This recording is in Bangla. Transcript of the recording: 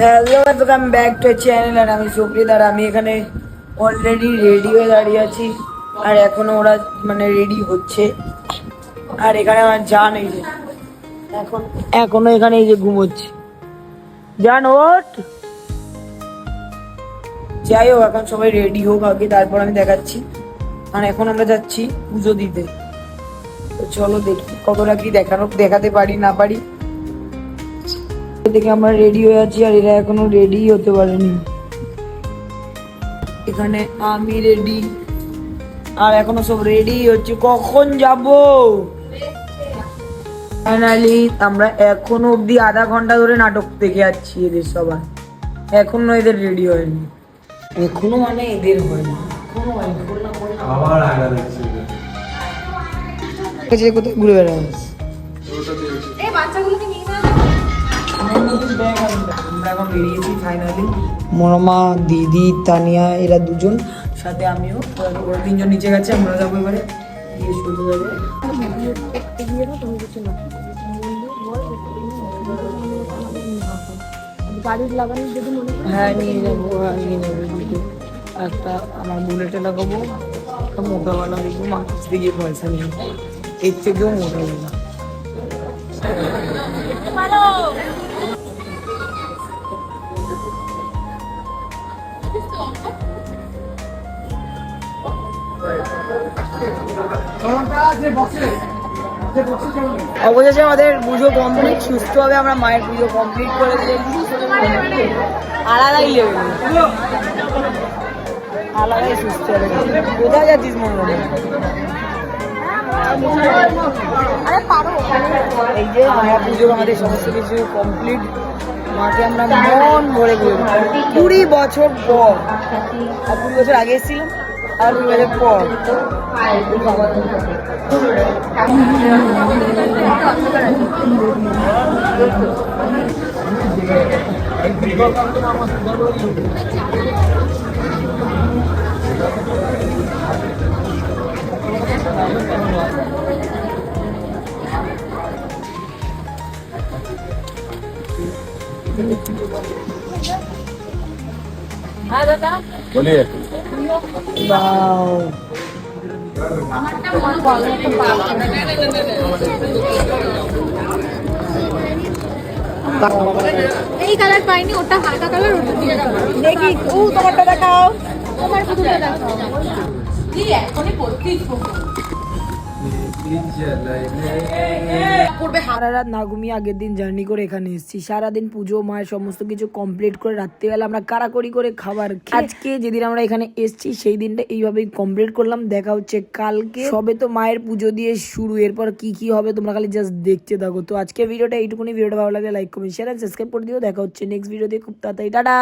Hello welcome back to channel আর আমি সুপ্রিত আর আমি এখানে অলরেডি রেডি হয়ে দাঁড়িয়ে আছি আর এখনও ওরা মানে রেডি হচ্ছে। আর এখানে আমার জান এই যে, এখন, এখনও এখানে এই যে ঘুমোচ্ছে। জান ওট যাই হোক, এখন সবাই রেডি হোক আগে, তারপর আমি দেখাচ্ছি। আর এখন আমরা যাচ্ছি পুজো দিতে। চলো দেখি কতটা কি দেখানো, দেখাতে পারি, না পারি। দেখে আমরা রেডি হয়ে আছি আর এরা এখনও রেডি হতে পারেনি। এখানে আমি রেডি আর এখনও সব রেডি হচ্ছে। কখন যাব? ফাইনালি আমরা এখনও অবধি আধা ঘণ্টা ধরে নাটক দেখে যাচ্ছি এদের সবার। এখনও এদের রেডি হয়নি। এখনও মানে এদের হয়নি। এখনও। আবার আগা দেখছি কোথায় ঘুরে এই বাচ্চাগুলোকে আমরা এখন বেরিয়েছি ফাইনালি মরমা দিদি তানিয়া এরা দুজন। সাথে আমিও। ওরা- তিনজন নিচে গেছে আমরা যাব এবারে। গিয়ে শুতে যাবে। গাড়ির লাগানোর যদি মনে হ্যাঁ নিয়ে যাব হ্যাঁ নিয়ে যাব। একটা আমার বুলেটে লাগাবো একটা মোটাওয়ালা দেখব মাছ দিয়ে পয়সা নেই এর থেকেও মোটাওয়ালা অবশেষে আমাদের পুজো কমপ্লিট সুস্থভাবে আমরা মায়ের পুজো কমপ্লিট করে দিয়েছি। আলাদাই আলাদাই সুস্থ হবে কোথায় যাচ্ছিস মনে মনে এই যে মায়া পুজো আমাদের সমস্ত কিছু কমপ্লিট মাকে আমরা মন ভরে ঘুরে কুড়ি বছর পর, আর কুড়ি বছর আগে এসেছিলাম আর কুড়ি বছর পর। বাও এই কালার পাইনি ওটা হালকা কালার ওটা দিয়ে দেখি ও তোমারটা দেখাও। তোমার পুতুলটা দেখাও। কি এখনই পড়তেই না ঘুমিয়ে আগের দিন জার্নি করে এখানে এসেছি। সারাদিন পুজো, মায়ের সমস্ত কিছু কমপ্লিট করে রাত্রিবেলা আমরা করে খাবার আজকে যেদিন আমরা এখানে এসেছি, সেই দিনটা এইভাবেই কমপ্লিট করলাম। দেখা হচ্ছে কালকে। তো মায়ের পুজো দিয়ে শুরু। এরপর কি কি হবে তোমরা খালি জাস্ট দেখতে থাকো। তো আজকে ভিডিওটা এইটুকুনি। ভিডিওটা ভালো লাগলে লাইক কমেন্ট শেয়ার সাবস্ক্রাইব করে দিও। দেখা হচ্ছে নেক্সট ভিডিও দিয়ে খুব তাড়াতাড়ি। টাটা!